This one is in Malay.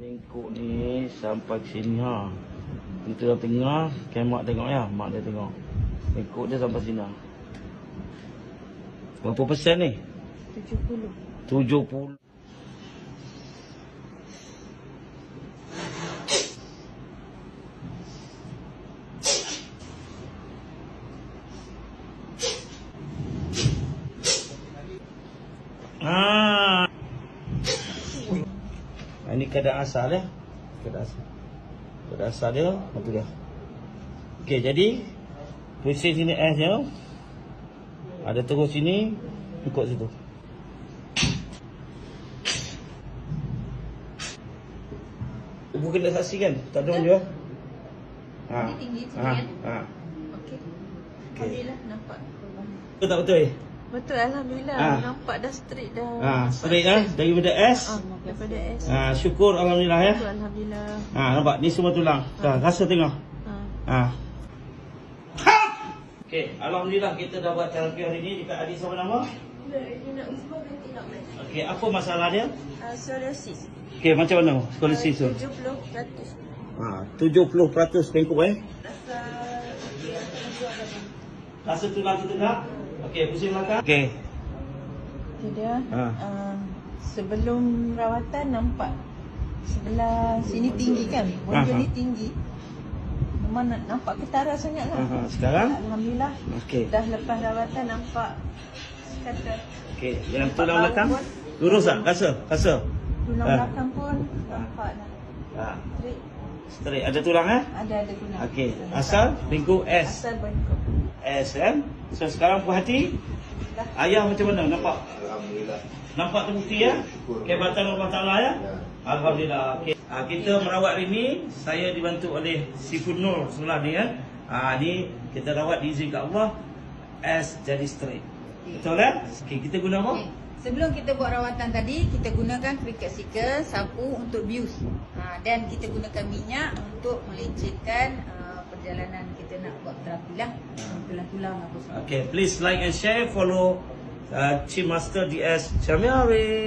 Bengkok ni sampai ke sini ha. Kita dah tengah, kan mak tengok ya, mak dia tengok. Bengkok dia sampai sini. Berapa persen ni? 70. 70. Ah. Ah, Ini keadaan asal ya. Keadaan asal. Keadaan asal dia, itu dia. Okey, jadi Pusing sini S dia. Ada terus sini, ikut situ. Ibu kena saksikan, tak ada dia. Ha. Ini tinggi sini, ha. kan? Ha. Okey. Alhamdulillah nampak. Betul tak betul? Betul Alhamdulillah. Ah. Nampak dah straight dah. Ha, straight ah daripada S. Ah, daripada S. Ha, syukur alhamdulillah ya. Betul Alhamdulillah. Ha, nampak ni semua tulang. Dah rasa tengok. Ah. Ha. Okey, alhamdulillah kita dah buat terapi hari ni dekat adik siapa nama? Okey, apa masalah dia? Ah, psoriasis. Okey, macam mana? Skoliosis tu. 70%. Ha, 70% bengkok eh. Rasa Rasa tulang tu tegak. Okey, pusing belakang. Okey. Itu dia. Ah. Ah, sebelum rawatan nampak sebelah sini tinggi kan. Bonjol Aha. ni tinggi. Memang nampak ketara sangat lah. Ha, sekarang? Alhamdulillah. Okey. Dah lepas rawatan nampak kata Okey, yang tulang belakang lurus tak? Rasa? Rasa? tulang Ah. belakang pun nampak dah. Ha, Straight. straight. Ada tulang eh? Ada ada tulang. Okey, asal bengkok S. Asal bengkok. S kan? So sekarang puas hati? Ayah macam mana? Nampak? Alhamdulillah. Nampak terbukti ya? Kehebatan Allah Ta'ala ya? Alhamdulillah. Okay. Ha, kita merawat hari ni, saya dibantu oleh Sifun Nur sebelah ni ya. Ha, ni kita rawat diizinkan Allah S jadi straight. Betul ya? Okay, kita guna apa? Sebelum kita buat rawatan tadi, kita gunakan cricket seeker, sapu untuk bius. Ha, dan kita gunakan minyak untuk melecehkan uh, perjalanan kita nak buat terapi lah. Tulang-tulang apa semua. Okay, please like and share, follow uh, Chief Master DS Chamiari.